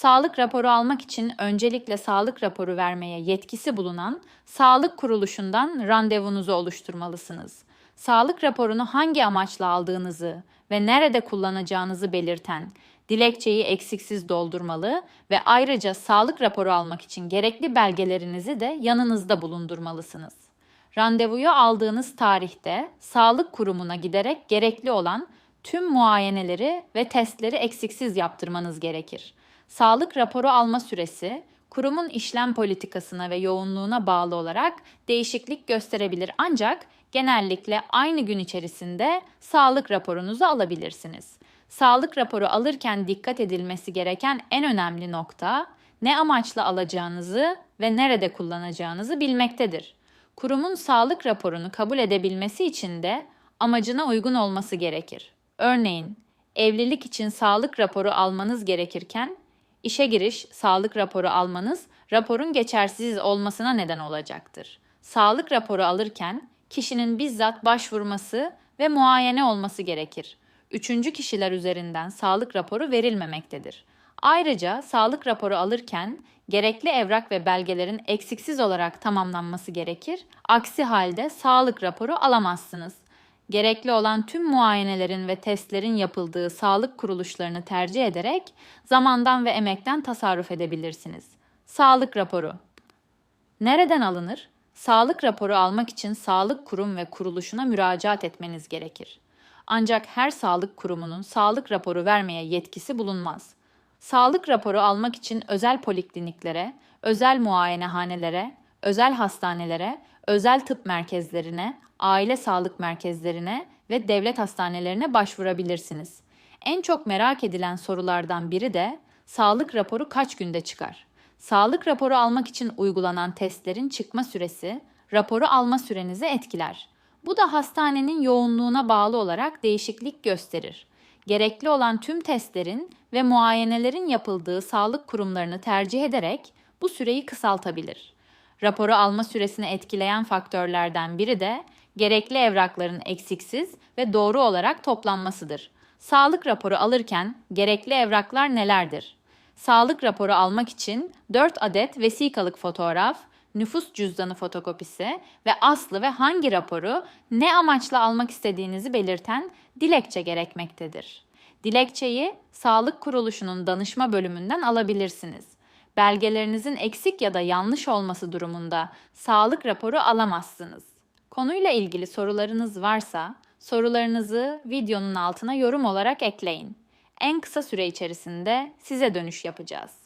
Sağlık raporu almak için öncelikle sağlık raporu vermeye yetkisi bulunan sağlık kuruluşundan randevunuzu oluşturmalısınız. Sağlık raporunu hangi amaçla aldığınızı ve nerede kullanacağınızı belirten dilekçeyi eksiksiz doldurmalı ve ayrıca sağlık raporu almak için gerekli belgelerinizi de yanınızda bulundurmalısınız. Randevuyu aldığınız tarihte sağlık kurumuna giderek gerekli olan tüm muayeneleri ve testleri eksiksiz yaptırmanız gerekir. Sağlık raporu alma süresi kurumun işlem politikasına ve yoğunluğuna bağlı olarak değişiklik gösterebilir ancak genellikle aynı gün içerisinde sağlık raporunuzu alabilirsiniz. Sağlık raporu alırken dikkat edilmesi gereken en önemli nokta ne amaçla alacağınızı ve nerede kullanacağınızı bilmektedir. Kurumun sağlık raporunu kabul edebilmesi için de amacına uygun olması gerekir. Örneğin, evlilik için sağlık raporu almanız gerekirken işe giriş sağlık raporu almanız raporun geçersiz olmasına neden olacaktır. Sağlık raporu alırken kişinin bizzat başvurması ve muayene olması gerekir. Üçüncü kişiler üzerinden sağlık raporu verilmemektedir. Ayrıca sağlık raporu alırken gerekli evrak ve belgelerin eksiksiz olarak tamamlanması gerekir. Aksi halde sağlık raporu alamazsınız. Gerekli olan tüm muayenelerin ve testlerin yapıldığı sağlık kuruluşlarını tercih ederek zamandan ve emekten tasarruf edebilirsiniz. Sağlık raporu Nereden alınır? Sağlık raporu almak için sağlık kurum ve kuruluşuna müracaat etmeniz gerekir. Ancak her sağlık kurumunun sağlık raporu vermeye yetkisi bulunmaz. Sağlık raporu almak için özel polikliniklere, özel muayenehanelere, özel hastanelere, özel tıp merkezlerine, aile sağlık merkezlerine ve devlet hastanelerine başvurabilirsiniz. En çok merak edilen sorulardan biri de sağlık raporu kaç günde çıkar? Sağlık raporu almak için uygulanan testlerin çıkma süresi raporu alma sürenizi etkiler. Bu da hastanenin yoğunluğuna bağlı olarak değişiklik gösterir. Gerekli olan tüm testlerin ve muayenelerin yapıldığı sağlık kurumlarını tercih ederek bu süreyi kısaltabilir. Raporu alma süresini etkileyen faktörlerden biri de gerekli evrakların eksiksiz ve doğru olarak toplanmasıdır. Sağlık raporu alırken gerekli evraklar nelerdir? Sağlık raporu almak için 4 adet vesikalık fotoğraf, nüfus cüzdanı fotokopisi ve aslı ve hangi raporu ne amaçla almak istediğinizi belirten dilekçe gerekmektedir. Dilekçeyi sağlık kuruluşunun danışma bölümünden alabilirsiniz. Belgelerinizin eksik ya da yanlış olması durumunda sağlık raporu alamazsınız. Konuyla ilgili sorularınız varsa sorularınızı videonun altına yorum olarak ekleyin. En kısa süre içerisinde size dönüş yapacağız.